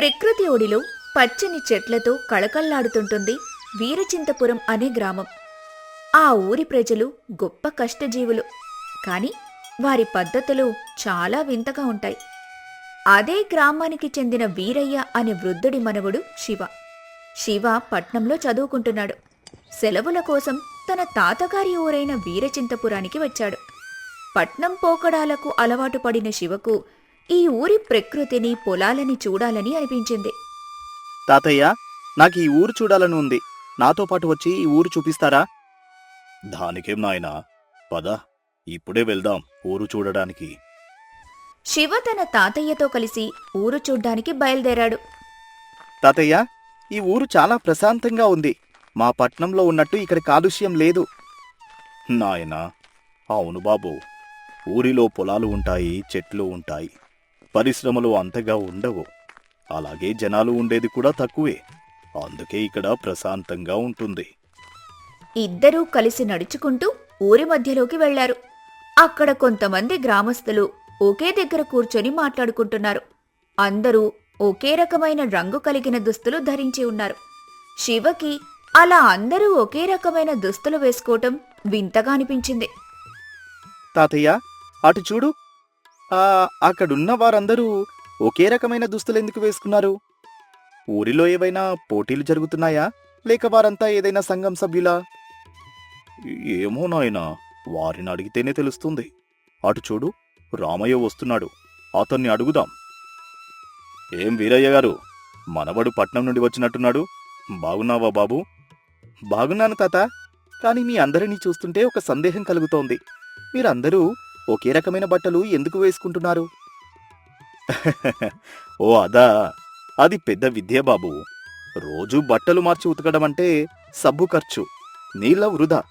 ప్రకృతి ఒడిలో పచ్చని చెట్లతో కళకళ్ళాడుతుంటుంది వీరచింతపురం అనే గ్రామం. ఆ ఊరి ప్రజలు గొప్ప కష్టజీవులు. కాని వారి పద్ధతులు చాలా వింతగా ఉంటాయి. అదే గ్రామానికి చెందిన వీరయ్య అనే వృద్ధుడి మనవడు శివ. శివ పట్నంలో చదువుకుంటున్నాడు. సెలవుల కోసం తన తాతగారి ఊరైన వీరచింతపురానికి వచ్చాడు. పట్నం పోకడాలకు అలవాటు పడిన శివకు ఈ ఊరి ప్రకృతిని పొలాలని చూడాలని అనిపించింది. తాతయ్య నాకు ఈ ఊరు చూడాలని ఉంది. నాతో పాటు వచ్చి ఈ ఊరు చూపిస్తారా? దానికేం నాయనా? పద ఇప్పుడే వెళ్దాం ఊరు చూడడానికి. శివ తన తాతయ్యతో కలిసి ఊరు చూడ్డానికి బయలుదేరాడు. తాతయ్య ఈ ఊరు చాలా ప్రశాంతంగా ఉంది. మా పట్నంలో ఉన్నట్టు ఇక్కడ కాలుష్యం లేదు. నాయనా అవును బాబు. ఊరిలో పొలాలు ఉంటాయి చెట్లు ఉంటాయి. పరిశ్రమలు అంతగా ఉండవు. అలాగే జనాలు ఉండేది కూడా తక్కువే. అందుకే ఇక్కడ ప్రశాంతంగా ఉంటుంది. ఇద్దరూ కలిసి నడుచుకుంటూ ఊరి మధ్యలోకి వెళ్ళారు అక్కడ కొంతమంది గ్రామస్తులు ఒకే దగ్గర కూర్చొని మాట్లాడుకుంటున్నారు. అందరూ ఒకే రకమైన రంగు కలిగిన దుస్తులు ధరించి ఉన్నారు. శివకి అలా అందరూ ఒకే రకమైన దుస్తులు వేసుకోవటం వింతగా అనిపించింది. తాతయ్య అటు చూడు. అక్కడున్న వారందరూ ఒకే రకమైన దుస్తులు ఎందుకు వేసుకున్నారు? ఊరిలో ఏవైనా పోటీలు జరుగుతున్నాయా? లేక వారంతా ఏదైనా సంఘం సభ్యులా? ఏమో నాయనా వారిని అడిగితేనే తెలుస్తుంది. అటు చూడు రామయ్య వస్తున్నాడు. అతన్ని అడుగుదాం. ఏం వీరయ్య గారు మనవడు పట్నం నుండి వచ్చినట్టున్నాడు. బాగున్నావా బాబు? బాగున్నాను తాత. కానీ మీ అందరినీ చూస్తుంటే ఒక సందేహం కలుగుతోంది. మీరందరూ ఒకే రకమైన బట్టలు ఎందుకు వేసుకుంటున్నారు? ఓ అదా. అది పెద్ద విద్య బాబు. రోజు బట్టలు మార్చి ఉతకడం అంటే సబ్బు ఖర్చు నీళ్ళ వృధా.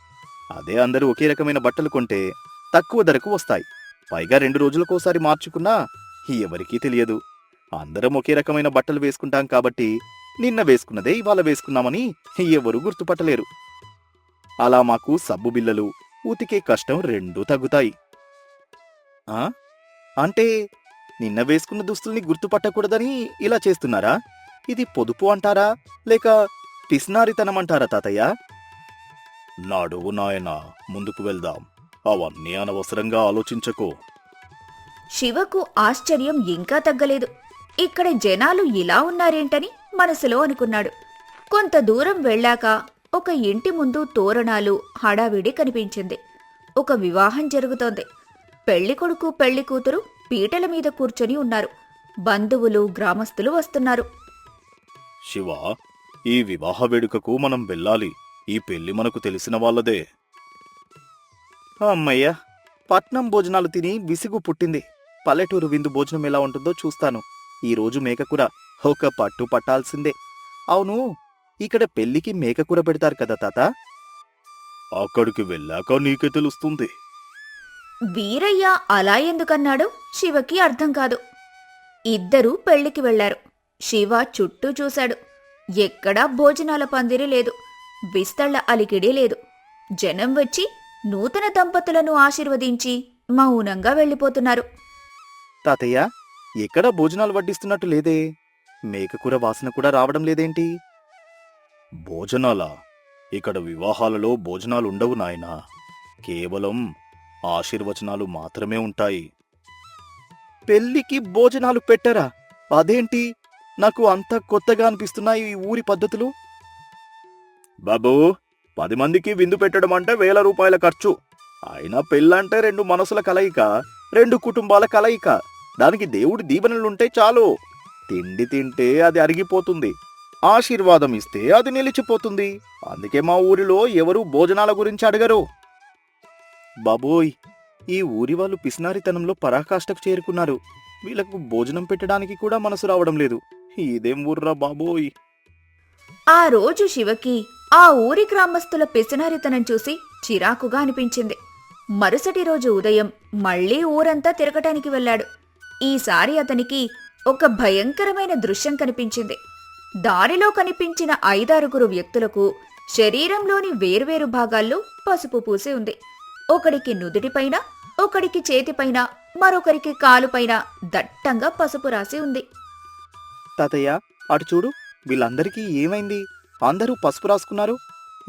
అదే అందరూ ఒకే రకమైన బట్టలు కొంటే తక్కువ ధరకు వస్తాయి. పైగా రెండు రోజులకోసారి మార్చుకున్నా ఎవరికీ తెలియదు. అందరం ఒకే రకమైన బట్టలు వేసుకుంటాం కాబట్టి నిన్న వేసుకున్నదే ఇవాళ వేసుకున్నామని ఎవరూ గుర్తుపట్టలేరు. అలా మాకు సబ్బు బిల్లలు ఉతికే కష్టం రెండూ తగ్గుతాయి. అంటే నిన్న వేసుకున్న దుస్తుల్ని గుర్తుపట్టకూడదని ఇలా చేస్తున్నారా? ఇది పొదుపు అంటారా? లేక పిస్నారితనం అంటారా తాతయ్య? నాడువు నాయనా ముందుకు వెళ్దాం. అవన్నీ అనవసరంగా ఆలోచించకు. శివకు ఆశ్చర్యం ఇంకా తగ్గలేదు. ఇక్కడ జనాలు ఇలా ఉన్నారేంటని మనసులో అనుకున్నాడు. కొంత దూరం వెళ్ళాక ఒక ఇంటి ముందు తోరణాలు హడావిడి కనిపించింది. ఒక వివాహం జరుగుతోంది. పెళ్ళి కొడుకు పెళ్ళి కూతురు పీటల మీద కూర్చొని ఉన్నారు. బంధువులు గ్రామస్తులు వస్తున్నారు. శివ ఈ వివాహ వేడుకకు మనం వెళ్ళాలి. ఈ పెళ్ళి మనకు తెలిసిన వాళ్ళదే. అమ్మయ్య పట్నం భోజనాలు తిని విసుగు పుట్టింది. పల్లెటూరు విందు భోజనం ఎలా ఉంటుందో చూస్తాను. ఈ రోజు మేకకూర ఒక పట్టు పట్టాల్సిందే. అవును ఇక్కడ పెళ్ళికి మేకకూర పెడతారు కదా తాత? అక్కడికి వెళ్ళాక నీకే తెలుస్తుంది. వీరయ్య అలా ఎందుకన్నాడో? శివకి అర్థం కాదు. ఇద్దరూ పెళ్ళికి వెళ్ళారు శివ చుట్టూ చూశాడు. ఎక్కడా భోజనాల పందిరి లేదు. విస్తళ్ళ అలికిడి లేదు. జనం వచ్చి నూతన దంపతులను ఆశీర్వదించి మౌనంగా వెళ్ళిపోతున్నారు. తాతయ్య ఎక్కడ భోజనాలు వడ్డిస్తున్నట్టు లేదే? మేకకూర వాసన కూడా రావడం లేదేంటి? భోజనాలా? ఇక్కడ వివాహాలలో భోజనాలు ఉండవు నాయనా. కేవలం ఆశీర్వచనాలు మాత్రమే ఉంటాయి. పెళ్ళికి భోజనాలు పెట్టరా? అదేంటి? నాకు అంత కొత్తగా అనిపిస్తున్నాయి ఈ ఊరి పద్ధతులు. బాబు పది మందికి విందు పెట్టడం అంటే వేల రూపాయల ఖర్చు. అయినా పెళ్ళంటే రెండు మనసుల కలయిక రెండు కుటుంబాల కలయిక. దానికి దేవుడి దీవెనలుంటే చాలు. తిండి తింటే అది అరిగిపోతుంది. ఆశీర్వాదం ఇస్తే అది నిలిచిపోతుంది. అందుకే మా ఊరిలో ఎవరు భోజనాల గురించి అడగరు. బాబోయ్ ఈ ఊరి వాళ్ళు పిసినారితనంలో పరాకాష్ఠకు చేరుకున్నారు. వీళ్ళకు భోజనం పెట్టడానికి కూడా మనసు రావడం లేదు. ఇదేం ఊర్రా బాబోయ్? ఆ రోజు శివకి ఆ ఊరి గ్రామస్తుల పిసినారితనం చూసి చిరాకుగా అనిపించింది. మరుసటి రోజు ఉదయం మళ్ళీ ఊరంతా తిరగటానికి వెళ్ళాడు. ఈసారి అతనికి ఒక భయంకరమైన దృశ్యం కనిపించింది. దారిలో కనిపించిన ఐదారుగురు వ్యక్తులకు శరీరంలోని వేర్వేరు భాగాల్లో పసుపు పూసి ఉంది. ఒకడికి నుదుటిపైన ఒకడికి చేతిపైన మరొకరికి కాలుపైన దట్టంగా పసుపు రాసి ఉంది. తాతయ్య అటు చూడు వీళ్ళందరికీ ఏమైంది? అందరూ పసుపు రాసుకున్నారు.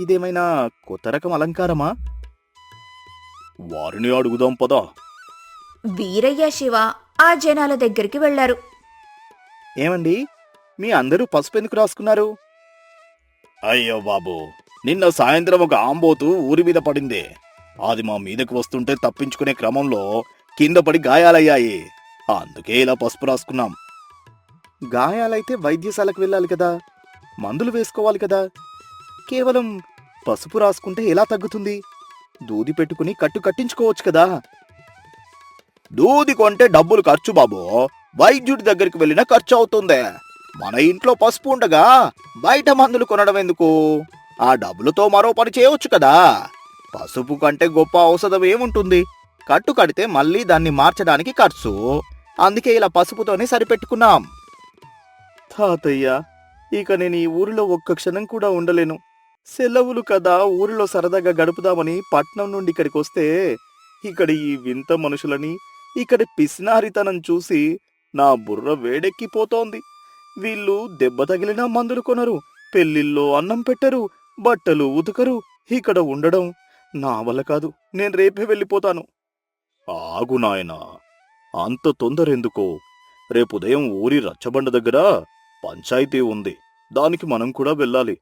ఇదేమైనా కొత్త రకం అలంకారమా? వారిని అడుగుదాం పదా. వీరయ్య శివ ఆ జనాల దగ్గరికి వెళ్ళారు ఏమండి? మీ అందరూ పసుపు ఎందుకు రాసుకున్నారు? అయ్యో బాబు నిన్న సాయంత్రం ఒక ఆంబోతు ఊరి మీద పడింది. అది మా మీదకు వస్తుంటే తప్పించుకునే క్రమంలో కింద పడి గాయాలయ్యాయి. అందుకే ఇలా పసుపు రాసుకున్నాం. గాయాలైతే వైద్యశాలకు వెళ్ళాలి కదా. మందులు వేసుకోవాలి కదా. కేవలం పసుపు రాసుకుంటే ఎలా తగ్గుతుంది? దూది పెట్టుకుని కట్టు కట్టించుకోవచ్చు కదా. దూది కొంటే డబ్బులు ఖర్చు బాబు. వైద్యుడి దగ్గరికి వెళ్ళినా ఖర్చు అవుతుంది. మన ఇంట్లో పసుపు ఉండగా బయట మందులు కొనడం ఎందుకు? ఆ డబ్బులతో మరో పని చేయవచ్చు కదా. పసుపు కంటే గొప్ప ఔషధం ఏముంటుంది? కట్టు కడితే మళ్ళీ దాన్ని మార్చడానికి ఖర్చు. అందుకే ఇలా పసుపుతోనే సరిపెట్టుకున్నాం. తాతయ్య ఇక నేను ఈ ఊరిలో ఒక్క క్షణం కూడా ఉండలేను. సెలవులు కదా ఊరిలో సరదాగా గడుపుదామని పట్నం నుండి ఇక్కడికి వస్తే ఇక్కడ ఈ వింత మనుషులని ఇక్కడ పిసినారితనం చూసి నా బుర్ర వేడెక్కిపోతోంది. వీళ్ళు దెబ్బ తగిలిన మందులు కొనరు పెళ్ళిల్లో అన్నం పెట్టరు బట్టలు ఉతకరు ఇక్కడ ఉండడం నా వల్ల కాదు నేను రేపే వెళ్ళిపోతాను. ఆగు నాయనా అంత తొందరెందుకో? రేపు ఉదయం ఊరి రచ్చబండ దగ్గర పంచాయతీ ఉంది దానికి మనం కూడా వెళ్ళాలి.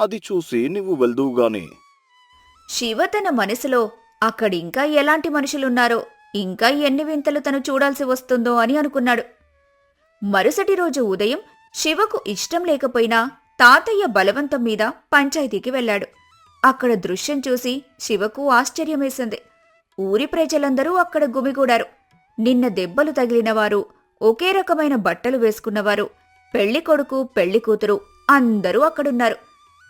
అది చూసి నువ్వు వెళ్దువుగాని. శివ తన మనసులో అక్కడింకా ఎలాంటి మనుషులున్నారో ఇంకా ఎన్ని వింతలు తను చూడాల్సి వస్తుందో అని అనుకున్నాడు. మరుసటి రోజు ఉదయం శివకు ఇష్టం లేకపోయినా తాతయ్య బలవంతం మీద పంచాయతీకి వెళ్ళాడు. అక్కడ దృశ్యం చూసి శివకు ఆశ్చర్యమేసింది. ఊరి ప్రజలందరూ అక్కడ గుమిగూడారు. నిన్న దెబ్బలు తగిలినవారు ఒకే రకమైన బట్టలు వేసుకున్నవారు పెళ్ళి కొడుకు పెళ్ళి కూతురు అందరూ అక్కడున్నారు.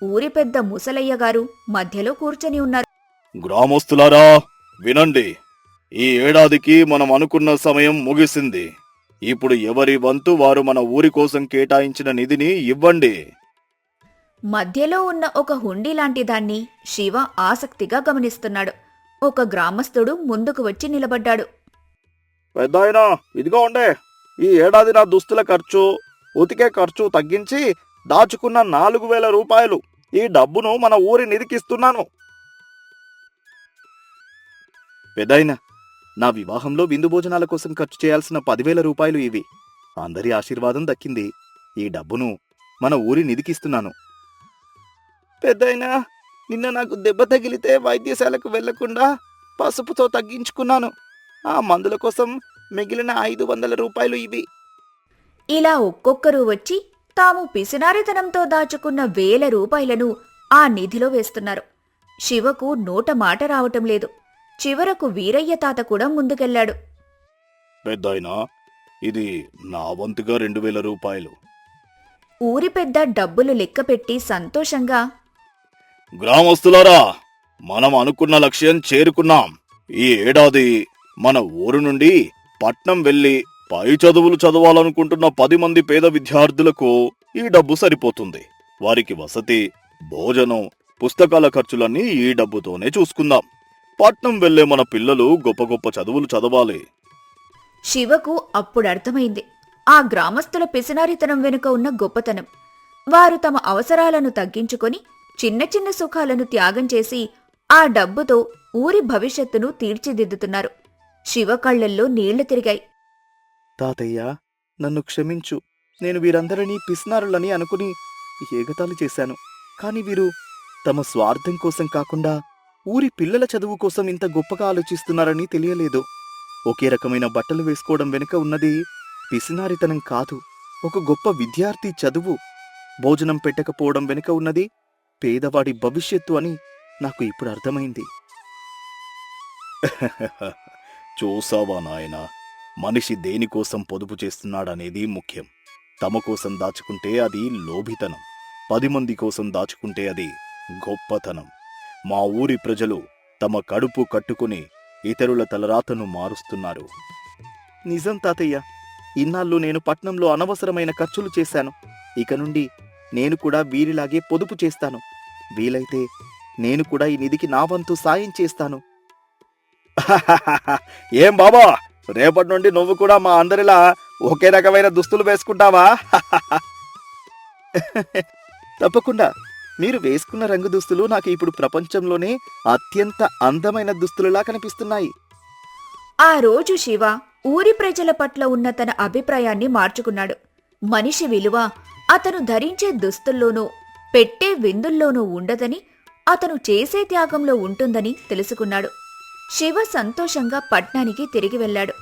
ఊరి పెద్ద ముసలయ్య గారు మధ్యలో కూర్చొని ఉన్నారు. గ్రామస్తులారా వినండి. ఈ ఏడాదికి మనం అనుకున్న సమయం ముగిసింది. ఇప్పుడు ఎవరి వంతు వారు మన ఊరి కోసం కేటాయించిన నిధిని ఇవ్వండి. మధ్యలో ఉన్న ఒక హుండీ లాంటి దాన్ని శివ ఆసక్తిగా గమనిస్తున్నాడు. ఒక గ్రామస్తుడు ముందుకు వచ్చి నిలబడ్డాడు. పెద్దాయనా ఇదిగో ఉండే. ఈ ఏడాది నా దుస్తుల ఖర్చు ఉతికే ఖర్చు తగ్గించి దాచుకున్న నాలుగు వేల రూపాయలు. ఈ డబ్బును మన ఊరి నిధికిస్తున్నాను పెదాయిన నా వివాహంలో విందు భోజనాల కోసం ఖర్చు చేయాల్సిన పదివేల రూపాయలు ఇవి. అందరి ఆశీర్వాదం దక్కింది. ఈ డబ్బును మన ఊరి నిధికిస్తున్నాను పెద్దయినా నిన్న నాకు దెబ్బ తగిలితే వైద్యశాలకు వెళ్ళకుండా పసుపుతో తగ్గించుకున్నాను. ఆ మందుల కోసం మిగిలిన ఐదు వందల రూపాయలు ఇవి. ఇలా ఒక్కొక్కరు వచ్చి తాము పిసినారితనంతో దాచుకున్న వేల రూపాయలను ఆ నిధిలో వేస్తున్నారు. శివకు నోట మాట రావటం లేదు. చివరకు వీరయ్య తాత కూడా ముందుకెళ్ళాడు పెద్దాయనా ఇది నా వంతుగా రెండు వేల రూపాయలు. ఊరి పెద్ద డబ్బులు లెక్కపెట్టి సంతోషంగా గ్రామస్తులారా మనం అనుకున్న లక్ష్యం చేరుకున్నాం. ఈ ఏడాది మన ఊరు నుండి పట్నం వెళ్ళి పై చదువులు చదవాలనుకుంటున్న పది మంది పేద విద్యార్థులకు ఈ డబ్బు సరిపోతుంది. వారికి వసతి భోజనం పుస్తకాల ఖర్చులన్నీ ఈ డబ్బుతోనే చూసుకుందాం. పట్నం వెళ్ళే మన పిల్లలు గొప్ప గొప్ప చదువులు చదవాలి. శివకు అప్పుడు అర్థమైంది. ఆ గ్రామస్తుల పిసినారితనం వెనుక ఉన్న గొప్పతనం. వారు తమ అవసరాలను తగ్గించుకొని చిన్న చిన్న సుఖాలను త్యాగం చేసి ఆ డబ్బుతో ఊరి భవిష్యత్తును తీర్చిదిద్దుతున్నారు. శివ కళ్ళల్లో నీళ్ళు తిరిగాయి. తాతయ్య నన్ను క్షమించు. నేను వీరందరినీ పిస్నారులని అనుకుని ఏగతాలు చేశాను. కాని వీరు తమ స్వార్థం కోసం కాకుండా ఊరి పిల్లల చదువు కోసం ఇంత గొప్పగా ఆలోచిస్తున్నారని తెలియలేదు. ఒకే రకమైన బట్టలు వేసుకోవడం వెనుక ఉన్నది పిసినారితనం కాదు. ఒక గొప్ప విద్యార్థి చదువు. భోజనం పెట్టకపోవడం వెనుక ఉన్నది పేదవాడి భవిష్యత్తు అని నాకు ఇప్పుడు అర్థమైంది. చూసావా నాయనా మనిషి దేనికోసం పొదుపు చేస్తున్నాడనేది ముఖ్యం. తమ కోసం దాచుకుంటే అది లోభితనం పది మంది కోసం దాచుకుంటే అది గొప్పతనం. మా ఊరి ప్రజలు తమ కడుపు కట్టుకుని ఇతరుల తలరాతను మారుస్తున్నారు. నిజం తాతయ్య ఇన్నాళ్ళు నేను పట్నంలో అనవసరమైన ఖర్చులు చేశాను. ఇక నుండి నేను కూడా వీరిలాగే పొదుపు చేస్తాను. వీలైతే నేను కూడా ఈ నిధికి నా వంతు సాయం చేస్తాను. ఏం బాబా? రేపటి నుండి నువ్వు కూడా మా అందరిలా ఒకే రకమైన దుస్తులు వేసుకుంటావా? తప్పకుండా. మీరు వేసుకున్న రంగు దుస్తులు నాకు ఇప్పుడు ప్రపంచంలోనే అత్యంత అందమైన దుస్తులులా కనిపిస్తున్నాయి. ఆ రోజు శివ ఊరి ప్రజల పట్ల ఉన్న తన అభిప్రాయాన్ని మార్చుకున్నాడు. మనిషి విలువ అతను ధరించే దుస్తుల్లోనూ పెట్టే విందుల్లోనూ ఉండదని అతను చేసే త్యాగంలో ఉంటుందని తెలుసుకున్నాడు. శివ సంతోషంగా పట్నానికి తిరిగి వెళ్ళాడు.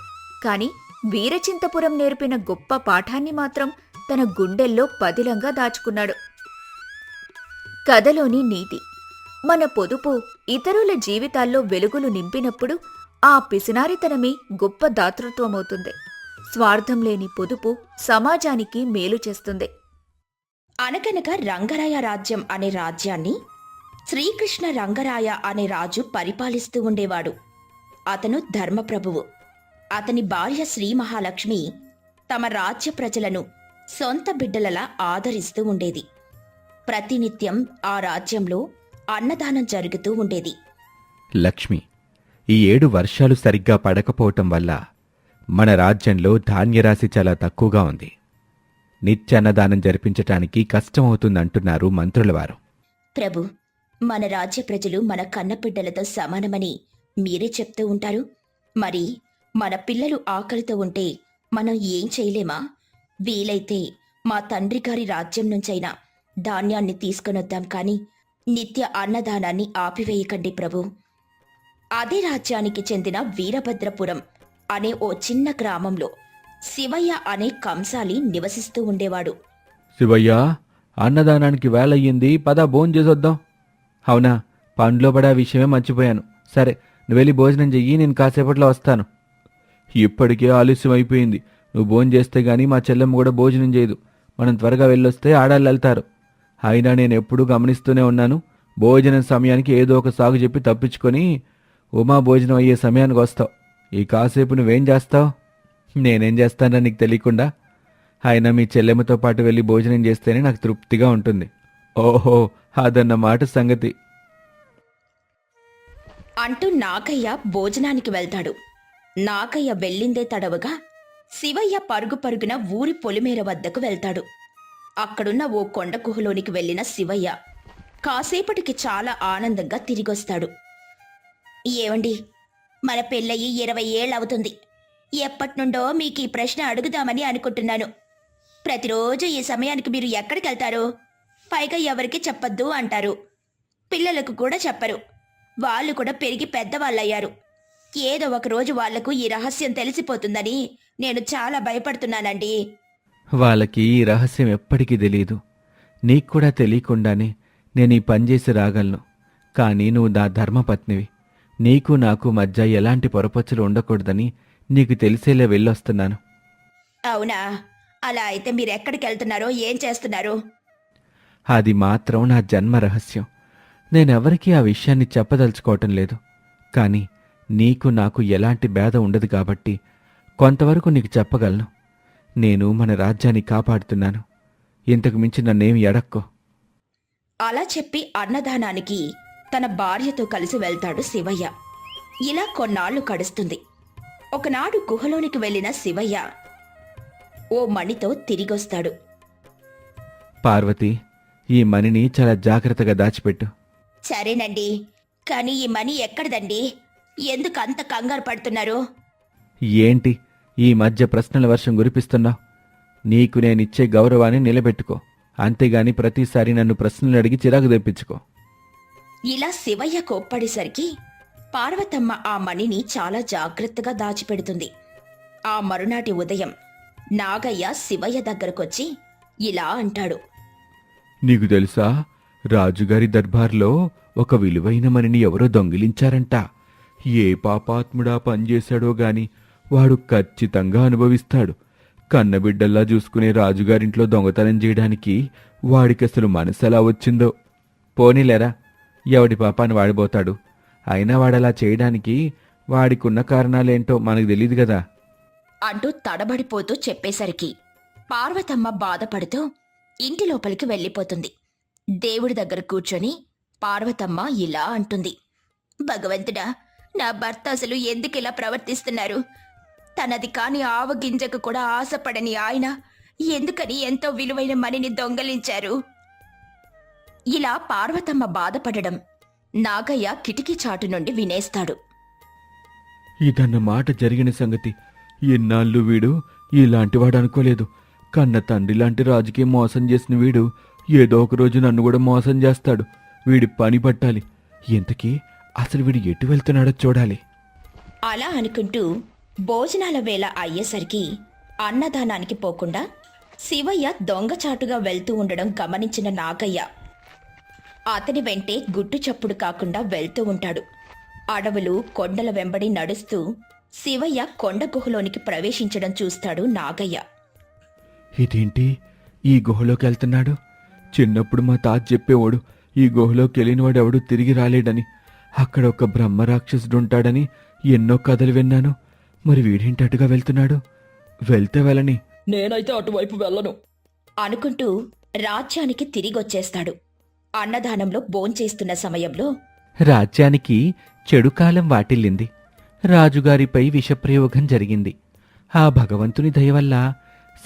కాని వీరచింతపురం నేర్పిన గొప్ప పాఠాన్ని మాత్రం తన గుండెల్లో పదిలంగా దాచుకున్నాడు. కథలోని నీతి. మన పొదుపు ఇతరుల జీవితాల్లో వెలుగులు నింపినప్పుడు ఆ పిసినారితనమే గొప్ప దాతృత్వమవుతుంది. స్వార్థం లేని పొదుపు సమాజానికి మేలు చేస్తుంది. అనగనగా రంగరాయ రాజ్యం అనే రాజ్యాన్ని శ్రీకృష్ణ రంగరాయ అనే రాజు పరిపాలిస్తూ ఉండేవాడు. అతను ధర్మప్రభువు. అతని భార్య శ్రీ మహాలక్ష్మి తమ రాజ్య ప్రజలను సొంత బిడ్డలలా ఆదరిస్తూ ఉండేది. ప్రతినిత్యం ఆ రాజ్యంలో అన్నదానం జరుగుతూ ఉండేది. లక్ష్మి ఈ ఏడు వర్షాలు సరిగ్గా పడకపోవటం వల్ల మన రాజ్యంలో ధాన్యరాశి చాలా తక్కువగా ఉంది. నిత్యాన్నదానం జరిపించటానికి కష్టమవుతుందంటున్నారు మంత్రులవారు. ప్రభు మన రాజ్య ప్రజలు మన కన్నపిడ్డలతో సమానమని మీరే చెప్తూ ఉంటారు. మరి మన పిల్లలు ఆకలితో ఉంటే మనం ఏం చేయలేమా? వీలైతే మా తండ్రి గారి రాజ్యం నుంచైనా ధాన్యాన్ని తీసుకొనొద్దాం కానీ నిత్య అన్నదానాన్ని ఆపివేయకండి ప్రభు. అదే రాజ్యానికి చెందిన వీరభద్రపురం అనే ఓ చిన్న గ్రామంలో శివయ్య అనే కంసాలి నివసిస్తూ ఉండేవాడు. శివయ్య అన్నదానానికి వేలయ్యింది పద భోంచేసొద్దాం అవునా పండ్లో పడా విషయమే మర్చిపోయాను. సరే నువ్వు వెళ్ళి భోజనం చెయ్యి నేను కాసేపట్లో వస్తాను. ఇప్పటికే ఆలస్యం అయిపోయింది. నువ్వు భోజనం చేస్తే గానీ మా చెల్లెమ్మ కూడా భోజనం చేయదు. మనం త్వరగా వెళ్ళొస్తే ఆడాళ్ళు వెళ్తారు. అయినా నేను ఎప్పుడూ గమనిస్తూనే ఉన్నాను. భోజనం సమయానికి ఏదో ఒక సాగు చెప్పి తప్పించుకొని ఉమా భోజనం అయ్యే సమయానికి వస్తావు. ఈ కాసేపు నువ్వేం చేస్తావు? నేనేం చేస్తానో నీకు తెలియకుండా అయినా మీ చెల్లెమ్మతో పాటు వెళ్ళి భోజనం చేస్తేనే నాకు తృప్తిగా ఉంటుంది. ఓహో అదన్నమాట సంగతి. అంటూ నాగయ్య భోజనానికి వెళ్తాడు. నాగయ్య వెళ్ళిందే తడవగా శివయ్య పరుగు పరుగున ఊరి పొలిమేర వద్దకు వెళ్తాడు. అక్కడున్న ఓ కొండ గుహలోనికి వెళ్ళిన శివయ్య కాసేపటికి చాలా ఆనందంగా తిరిగొస్తాడు. ఏమండి మన పెళ్ళయి ఇరవై ఏళ్ళవుతుంది. ఎప్పటినుండో మీకు ఈ ప్రశ్న అడుగుదామని అనుకుంటున్నాను. ప్రతిరోజు ఈ సమయానికి మీరు ఎక్కడికి వెళ్తారు? పైగా ఎవరికి చెప్పొద్దు అంటారు. పిల్లలకు కూడా చెప్పరు. వాళ్ళు కూడా పెరిగి పెద్దవాళ్ళయ్యారు. ఏదో ఒక రోజు వాళ్ళకు ఈ రహస్యం తెలిసిపోతుందని నేను చాలా భయపడుతున్నానండి. వాళ్ళకి ఈ రహస్యం ఎప్పటికీ తెలియదు. నీకు కూడా తెలియకుండానే నేను ఈ పని చేసి రాగలను. కానీ నువ్వు నా ధర్మపత్నివి. నీకు నాకు మధ్య ఎలాంటి పొరపచ్చులు ఉండకూడదని నీకు తెలిసేలా వెళ్ళొస్తున్నాను. అవునా? అలా అయితే మీరు ఎక్కడికి వెళ్తున్నారో ఏం చేస్తున్నారు? అది మాత్రం నా జన్మ రహస్యం. నేనెవరికీ ఆ విషయాన్ని చెప్పదలుచుకోవటం లేదు. కానీ నీకు నాకు ఎలాంటి భేద ఉండదు కాబట్టి కొంతవరకు నీకు చెప్పగలను. నేను మన రాజ్యాన్ని కాపాడుతున్నాను. ఇంతకు మించి నన్నేమి ఎడక్కో. అలా చెప్పి అన్నదానానికి తన భార్యతో కలిసి వెళ్తాడు శివయ్య. ఇలా కొన్నాళ్ళు గడుస్తుంది. ఒకనాడు గుహలోనికి వెళ్ళిన శివయ్య ఓ మణితో తిరిగొస్తాడు. పార్వతి ఈ మణిని చాలా జాగ్రత్తగా దాచిపెట్టు. సరేనండి కానీ ఈ మనీ ఎక్కడదండి? ఎందుకు అంత కంగారు పడుతున్నారు? ఏంటి ఈ మధ్య ప్రశ్నల వర్షం కురిపిస్తున్నావు? నీకు నేనిచ్చే గౌరవాన్ని నిలబెట్టుకో. అంతేగాని ప్రతిసారి నన్ను ప్రశ్నలు అడిగి చిరాకు తెప్పించుకో. ఇలా శివయ్య కోప్పడేసరికి పార్వతమ్మ ఆ మణిని చాలా జాగ్రత్తగా దాచిపెడుతుంది. ఆ మరునాటి ఉదయం నాగయ్య శివయ్య దగ్గరకొచ్చి ఇలా అంటాడు. నీకు తెలుసా? రాజుగారి దర్బార్లో ఒక విలువైన మణిని ఎవరో దొంగిలించారంట. ఏ పాపాత్ముడా పనిచేశాడో గాని వాడు ఖచ్చితంగా అనుభవిస్తాడు. కన్నబిడ్డల్లా చూసుకునే రాజుగారింట్లో దొంగతనం చేయడానికి వాడికి అసలు మనసు ఎలా వచ్చిందో. పోనీలేరా ఎవడి పాపాన్ని వాడిపోతాడు? అయినా వాడలా చేయడానికి వాడికున్న కారణాలేంటో మనకు తెలియదు కదా. అంటూ తడబడిపోతూ చెప్పేసరికి పార్వతమ్మ బాధపడుతూ ఇంటి లోపలికి వెళ్ళిపోతుంది. దేవుడి దగ్గర కూర్చొని పార్వతమ్మ ఇలా అంటుంది. భగవంతుడా నా భర్త అసలు ఎందుకు ఇలా ప్రవర్తిస్తున్నారు? తనది కాని ఆవగింజకు కూడా ఆశపడని ఆయన ఎందుకని ఎంతో విలువైన మనిని దొంగలించారు? ఇలా పార్వతమ్మ బాధపడడం నాగయ్య కిటికీ చాటు నుండి వినేస్తాడు. ఇదన్న మాట జరిగిన సంగతి ఎన్నాళ్ళు వీడు ఇలాంటివాడు అనుకోలేదు కన్న తండ్రి లాంటి రాజుకి మోసం చేసిన వీడు ఏదో ఒక రోజు నన్ను కూడా మోసం చేస్తాడు. వీడి పని పట్టాలి. ఇంతకీ అసలు వీడు ఎటు వెళ్తున్నాడో చూడాలి. అలా అనుకుంటూ భోజనాల వేళ అయ్యేసరికి అన్నదానానికి పోకుండా శివయ్య దొంగచాటుగా వెళ్తూ ఉండడం గమనించిన నాగయ్య అతని వెంటే గుట్టు చప్పుడు కాకుండా వెళ్తూ ఉంటాడు. అడవులు కొండల వెంబడి నడుస్తూ శివయ్య కొండ గుహలోనికి ప్రవేశించడం చూస్తాడు నాగయ్య. ఇదేంటి? ఈ గుహలోకి వెళ్తున్నాడు? చిన్నప్పుడు మా తాత చెప్పేవాడు ఈ గుహలోకి వెళ్ళినవాడు ఎవడు తిరిగి రాలేడని. అక్కడ ఒక బ్రహ్మ రాక్షసుడు ఉంటాడని ఎన్నో కథలు విన్నాను. మరి వీడేంటి అటుగా వెళ్తున్నాడు? వెళ్తే వెళ్ళని. నేనైతే అటువైపు వెళ్ళను. అనుకుంటూ రాజ్యానికి తిరిగొచ్చేస్తాడు. అన్నదానంలో భోంచేస్తున్న సమయంలో రాజ్యానికి చెడు కాలం వాటిల్లింది. రాజుగారిపై విషప్రయోగం జరిగింది. ఆ భగవంతుని దయ వల్ల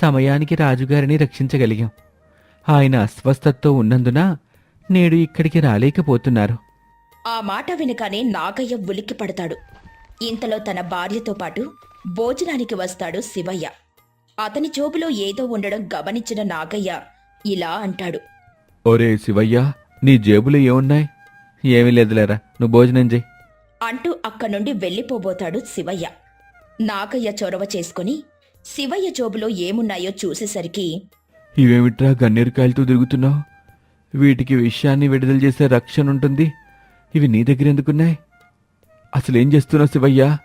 సమయానికి రాజుగారిని రక్షించగలిగాం. ఆయన అస్వస్థతతో ఉన్నందున నేడు ఇక్కడికి రాలేకపోతున్నారు. ఆ మాట వినగానే నాగయ్య ఉలిక్కి పడతాడు. ఇంతలో తన భార్యతో పాటు భోజనానికి వస్తాడు శివయ్య. అతని జోబులో ఏదో ఉండడం గమనించిన నాగయ్య ఇలా అంటాడు. ఒరే శివయ్య నీ జేబులో ఏమున్నాయి? ఏమీ లేదులేరా నువ్వు భోజనం చెయ్యి. అంటూ అక్కడి నుండి వెళ్ళిపోబోతాడు శివయ్య. నాగయ్య చొరవ చేసుకుని శివయ్య జోబులో ఏమున్నాయో చూసేసరికి ఇవేమిట్రా గన్నేరుకాయలతో తిరుగుతున్నావు? వీటికి విషయాన్ని విడుదల చేసే రక్షణ ఉంటుంది. ఇవి నీ దగ్గర ఎందుకున్నాయి? అసలు చేస్తున్నావు శివయ్య?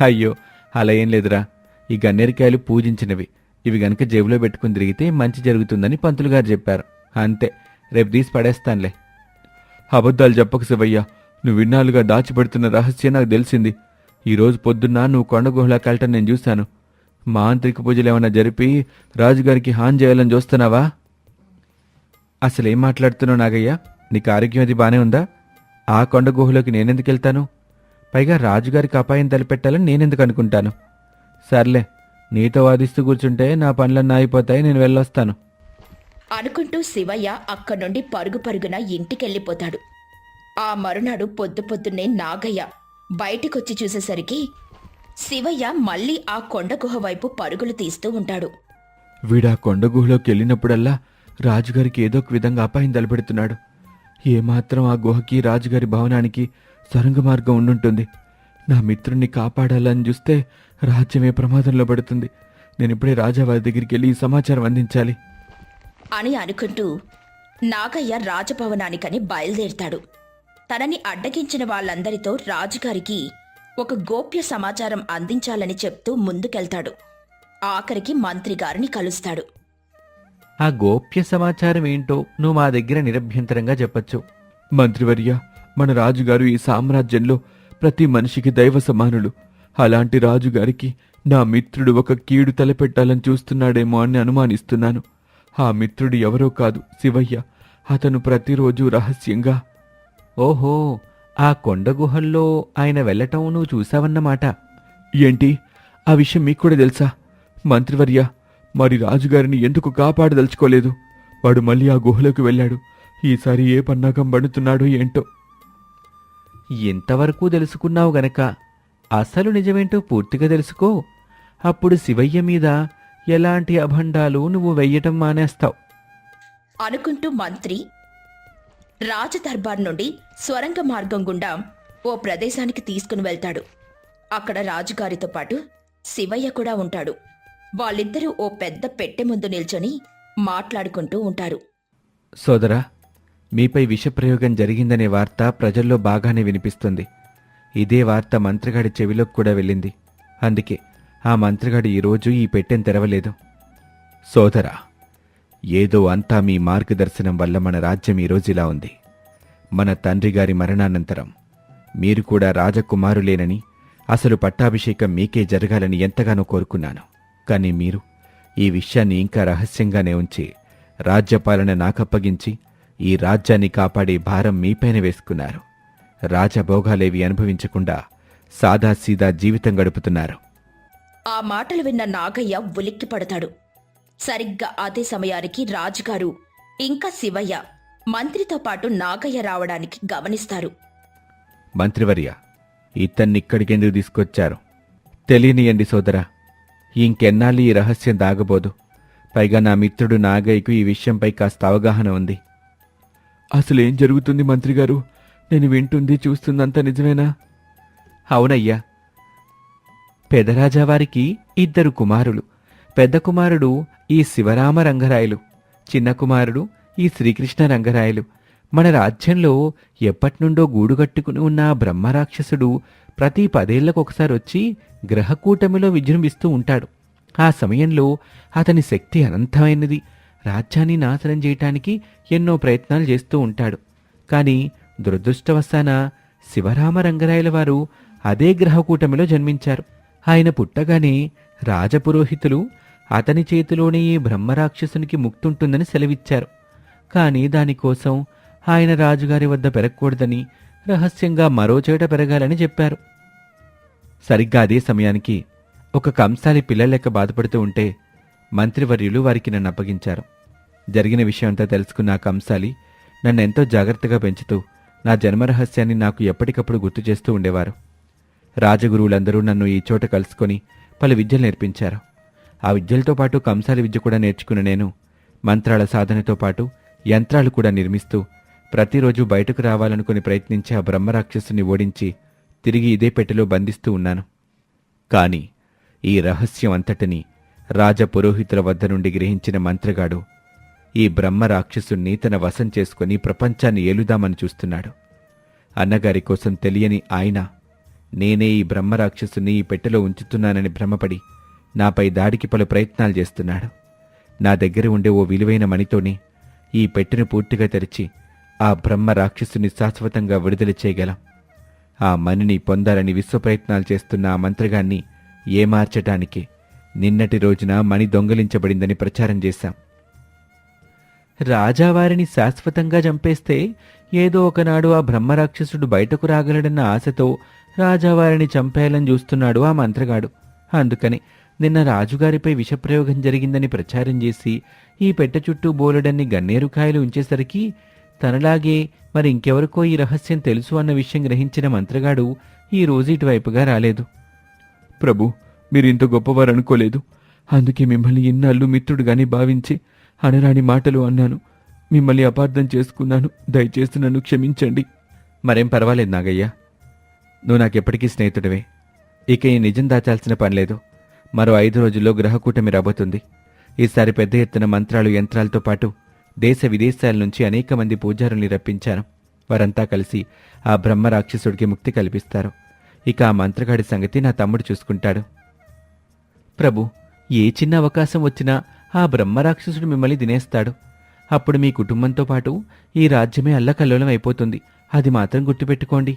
అయ్యో అలా ఏం లేదురా. ఈ గన్నేరుకాయలు పూజించినవి. ఇవి గనక జేబులో పెట్టుకుని తిరిగితే మంచి జరుగుతుందని పంతులు గారు చెప్పారు. అంతే. రేపు తీసి పడేస్తానులే. అబద్ధాలు చెప్పకు శివయ్య. నువ్వు విన్నాళ్ళుగా దాచిపెడుతున్న రహస్యం నాకు తెలిసింది. ఈరోజు పొద్దున్న నువ్వు కొండ కలటం నేను చూశాను. మాంత్రిక పూజలు ఏమైనా జరిపి రాజుగారికి హాని చేయాలని చూస్తున్నావా? అసలేం మాట్లాడుతున్నావు నాగయ్య? నీకు ఆరోగ్యం అది బానే ఉందా? ఆ కొండ గుహలోకి నేనెందుకు వెళ్తాను? పైగా రాజుగారికి అపాయం తలపెట్టాలని నేనెందుకు అనుకుంటాను? సర్లే నీతో వాదిస్తూ కూర్చుంటే నా పనులన్నీ అయిపోతాయి నేను వెళ్ళొస్తాను. అనుకుంటూ శివయ్య అక్కడి నుండి పరుగు పరుగున ఇంటికెళ్ళిపోతాడు. ఆ మరునాడు పొద్దు పొద్దున్నే నాగయ్య బయటికొచ్చి చూసేసరికి శివయ్య మళ్ళీ ఆ కొండ గుహ వైపు పరుగులు తీస్తూ ఉంటాడు. వీడా కొండ గుహలోకి వెళ్ళినప్పుడల్లా రాజుగారికి ఏదో ఒక విధంగా అపాయం తలపెడుతున్నాడు. ఏమాత్రం ఆ గుహకి రాజుగారి భవనానికి సొరంగ మార్గం ఉండుంటుంది. నా మిత్రుణ్ణి కాపాడాలని చూస్తే రాజ్యమే ప్రమాదంలో పడుతుంది. నేను ఇప్పుడే రాజావారి దగ్గరికి వెళ్ళి ఈ సమాచారం అందించాలి. అని అనుకుంటూ నాగయ్య రాజభవనానికని బయలుదేరుతాడు. తనని అడ్డగించిన వాళ్ళందరితో రాజుగారికి ఒక గోప్య సమాచారం అందించాలని చెప్తూ ముందుకెళ్తాడు. ఆఖరికి మంత్రి గారిని కలుస్తాడు. ఆ గోప్య సమాచారం ఏంటో నువ్వు మా దగ్గర నిరభ్యంతరంగా చెప్పొచ్చు. మంత్రివర్య మన రాజుగారు ఈ సామ్రాజ్యంలో ప్రతి మనిషికి దైవ సమానులు. అలాంటి రాజుగారికి నా మిత్రుడు ఒక కీడు తలపెట్టాలని చూస్తున్నాడేమో అని అనుమానిస్తున్నాను. ఆ మిత్రుడు ఎవరో కాదు శివయ్య. అతను ప్రతిరోజు రహస్యంగా ఓహో ఆ కొండ గుహల్లో ఆయన వెళ్ళటం నువ్వు చూశావన్నమాట. ఏంటి? ఆ విషయం మీకు కూడా తెలుసా? మంత్రివర్య మరి రాజుగారిని ఎందుకు కాపాడదలుచుకోలేదు? వాడు మళ్ళీ ఆ గుహలోకి వెళ్ళాడు. ఈసారి ఏ పన్నాగం పడుతున్నాడో ఏంటో. ఇంతవరకు తెలుసుకున్నావు గనక. అసలు నిజమేంటో పూర్తిగా తెలుసుకో. అప్పుడు శివయ్య మీద ఎలాంటి అభండాలు నువ్వు వెయ్యటం మానేస్తావు? అనుకుంటూ మంత్రి రాజదర్బార్ నుండి స్వరంగ మార్గం గుండా ఓ ప్రదేశానికి తీసుకుని వెళ్తాడు. అక్కడ రాజుగారితో పాటు శివయ్య కూడా ఉంటాడు. వాళ్ళిద్దరూ ఓ పెద్ద పెట్టె ముందు నిల్చొని మాట్లాడుకుంటూ ఉంటారు. సోదరా మీపై విషప్రయోగం జరిగిందనే వార్త ప్రజల్లో బాగానే వినిపిస్తుంది. ఇదే వార్త మంత్రిగాడి చెవిలోకి కూడా వెళ్ళింది. అందుకే ఆ మంత్రిగాడు ఈరోజు ఈ పెట్టెను తెరవలేదు. సోదరా ఏదో అంతా మీ మార్గదర్శనం వల్ల మన రాజ్యం ఈరోజు ఇలా ఉంది. మన తండ్రి గారి మరణానంతరం మీరు కూడా రాజకుమారులేనని అసలు పట్టాభిషేకం మీకే జరగాలని ఎంతగానో కోరుకున్నాను. కానీ మీరు ఈ విషయాన్ని ఇంకా రహస్యంగానే ఉంచి రాజ్యపాలన నాకప్పగించి ఈ రాజ్యాన్ని కాపాడే భారం మీపైన వేసుకున్నారు. రాజభోగాలేవి అనుభవించకుండా సాదాసీదా జీవితం గడుపుతున్నారు. ఆ మాటలు విన్న నాగయ్య ఉలిక్కి పడతాడు. సరిగ్గా అదే సమయానికి రాజుగారు ఇంకా శివయ్య మంత్రితో పాటు నాగయ్య రావడానికి గమనిస్తారు. మంత్రివర్య ఇతన్నిక్కడికెందుకు తీసుకొచ్చారు? తెలియనియండి సోదరా ఇంకెన్నాళ్ళు ఈ రహస్యం దాగబోదు. పైగా నా మిత్రుడు నాగయ్యకు ఈ విషయంపై కాస్త అవగాహన ఉంది. అసలు ఏం జరుగుతుంది మంత్రిగారు? నేను వింటుంది చూస్తుందంతా నిజమేనా? అవునయ్యా పెదరాజావారికి ఇద్దరు కుమారులు. పెద్ద కుమారుడు ఈ శివరామ రంగరాయలు. చిన్న కుమారుడు ఈ శ్రీకృష్ణ రంగరాయలు. మన రాజ్యంలో ఎప్పటినుండో గూడుగట్టుకుని ఉన్న బ్రహ్మరాక్షసుడు ప్రతి పదేళ్ళకు ఒకసారి వచ్చి గ్రహకూటమిలో విజృంభిస్తూ ఉంటాడు. ఆ సమయంలో అతని శక్తి అనంతమైనది. రాజ్యాన్ని నాశనం చేయటానికి ఎన్నో ప్రయత్నాలు చేస్తూ ఉంటాడు. కానీ దురదృష్టవశాన శివరామ రంగరాయల వారు అదే గ్రహకూటమిలో జన్మించారు. ఆయన పుట్టగానే రాజపురోహితులు అతని చేతిలోనే ఈ బ్రహ్మరాక్షసునికి ముక్తుంటుందని సెలవిచ్చారు. కానీ దానికోసం ఆయన రాజుగారి వద్ద పెరగకూడదని రహస్యంగా మరో చోట పెరగాలని చెప్పారు. సరిగ్గా అదే సమయానికి ఒక కంసాలి పిల్లలెక్క బాధపడుతూ ఉంటే మంత్రివర్యులు వారికి నన్ను అప్పగించారు. జరిగిన విషయమంతా తెలుసుకున్న ఆ కంసాలి నన్ను ఎంతో జాగ్రత్తగా పెంచుతూ నా జన్మరహస్యాన్ని నాకు ఎప్పటికప్పుడు గుర్తు చేస్తూ ఉండేవారు. రాజగురువులందరూ నన్ను ఈ చోట కలుసుకొని పలు విద్యలు నేర్పించారు. ఆ విద్యలతో పాటు కంసాలి విద్య కూడా నేర్చుకున్న నేను మంత్రాల సాధనతో పాటు యంత్రాలు కూడా నిర్మిస్తూ ప్రతిరోజు బయటకు రావాలనుకుని ప్రయత్నించి ఆ బ్రహ్మరాక్షసుని ఓడించి తిరిగి ఇదే పెట్టెలో బంధిస్తూ ఉన్నాను. కాని ఈ రహస్యం అంతటిని రాజపురోహితుల వద్ద నుండి గ్రహించిన మంత్రగాడు ఈ బ్రహ్మరాక్షసుణ్ణి తన వశం చేసుకుని ప్రపంచాన్ని ఏలుదామని చూస్తున్నాడు. అన్నగారి కోసం తెలియని ఆయన నేనే ఈ బ్రహ్మరాక్షసుని ఈ పెట్టెలో ఉంచుతున్నానని భ్రమపడి నాపై దాడికి పలు ప్రయత్నాలు చేస్తున్నాడు. నా దగ్గర ఉండే ఓ విలువైన మణితోనే ఈ పెట్టెను పూర్తిగా తెరిచి ఆ బ్రహ్మ రాక్షసుని శాశ్వతంగా విడుదల చేయగలం. ఆ మణిని పొందాలని విశ్వప్రయత్నాలు చేస్తున్న ఆ మంత్రగాన్ని ఏమార్చటానికి నిన్నటి రోజున మణి దొంగలించబడిందని ప్రచారం చేశాం. రాజావారిని శాశ్వతంగా చంపేస్తే ఏదో ఒకనాడు ఆ బ్రహ్మరాక్షసుడు బయటకు రాగలడన్న ఆశతో రాజావారిని చంపేయాలని చూస్తున్నాడు ఆ మంత్రగాడు. అందుకని నిన్న రాజుగారిపై విషప్రయోగం జరిగిందని ప్రచారం చేసి ఈ పెట్టె చుట్టూ బోలెడన్ని గన్నేరుకాయలు ఉంచేసరికి తనలాగే మరి ఇంకెవరికో ఈ రహస్యం తెలుసు అన్న విషయం గ్రహించిన మంత్రగాడు ఈ రోజు ఇటువైపుగా రాలేదు. ప్రభు మీరింత గొప్పవారు అనుకోలేదు. అందుకే మిమ్మల్ని ఇన్నాళ్ళు మిత్రుడుగాని భావించి అనరాని మాటలు అన్నాను. మిమ్మల్ని అపార్థం చేసుకున్నాను. దయచేసి నన్ను క్షమించండి. మరేం పర్వాలేదు నాగయ్య. నువ్వు నాకెప్పటికీ స్నేహితుడివే. ఇక ఈ నిజం దాచాల్సిన పనిలేదు మరో ఐదు రోజుల్లో గ్రహకూటమి రాబోతుంది. ఈసారి పెద్ద ఎత్తున మంత్రాలు యంత్రాలతో పాటు దేశ విదేశాల నుంచి అనేక మంది పూజారుల్ని రప్పించాను. వారంతా కలిసి ఆ బ్రహ్మ రాక్షసుడికి ముక్తి కల్పిస్తారు. ఇక ఆ మంత్రగాడి సంగతి నా తమ్ముడు చూసుకుంటాడు. ప్రభు ఏ చిన్న అవకాశం వచ్చినా ఆ బ్రహ్మరాక్షసుడు మిమ్మల్ని తినేస్తాడు. అప్పుడు మీ కుటుంబంతో పాటు ఈ రాజ్యమే అల్లకల్లోలం అయిపోతుంది. అది మాత్రం గుర్తుపెట్టుకోండి.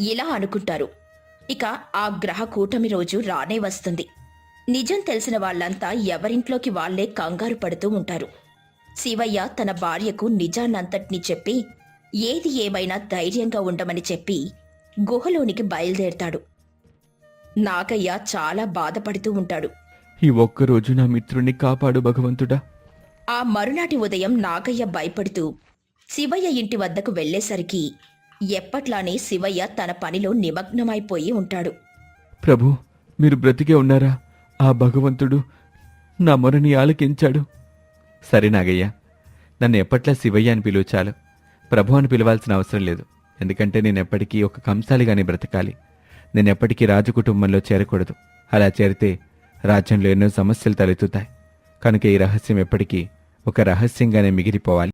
ఇలా అనుకుంటారు. ఇక ఆ గ్రహ కూటమి రోజు రానే వస్తుంది. నిజం తెలిసిన వాళ్ళంతా ఎవరింట్లోకి వాళ్ళే కంగారు పడుతూ ఉంటారు. శివయ్య తన భార్యకు నిజాన్నంతటినీ చెప్పి ఏది ఏమైనా ధైర్యంగా ఉండమని చెప్పి గుహలోనికి బయలుదేరతాడు. నాగయ్య చాలా బాధపడుతూ ఉంటాడు. ఈ ఒక్కరోజు నా మిత్రుణ్ణి కాపాడు భగవంతుడా? ఆ మరునాటి ఉదయం నాగయ్య భయపడుతూ శివయ్య ఇంటి వద్దకు వెళ్ళేసరికి ఎప్పట్లానే శివయ్య తన పనిలో నిమగ్నమైపోయి ఉంటాడు. ప్రభు మీరు బ్రతికే ఉన్నారా? ఆ భగవంతుడు నా మొరని ఆలకించాడు. సరే నాగయ్య నన్ను ఎప్పట్లా శివయ్య అని పిలువు చాలు ప్రభు అని పిలవాల్సిన అవసరం లేదు. ఎందుకంటే నేను ఎప్పటికీ ఒక కంసాలిగానే బ్రతకాలి. నేను ఎప్పటికీ రాజు కుటుంబంలో చేరకూడదు. అలా చేరితే రాజ్యంలో ఎన్నో సమస్యలు తలెత్తుతాయి. కనుక ఈ రహస్యం ఎప్పటికీ ఒక రహస్యంగానే మిగిలిపోవాలి.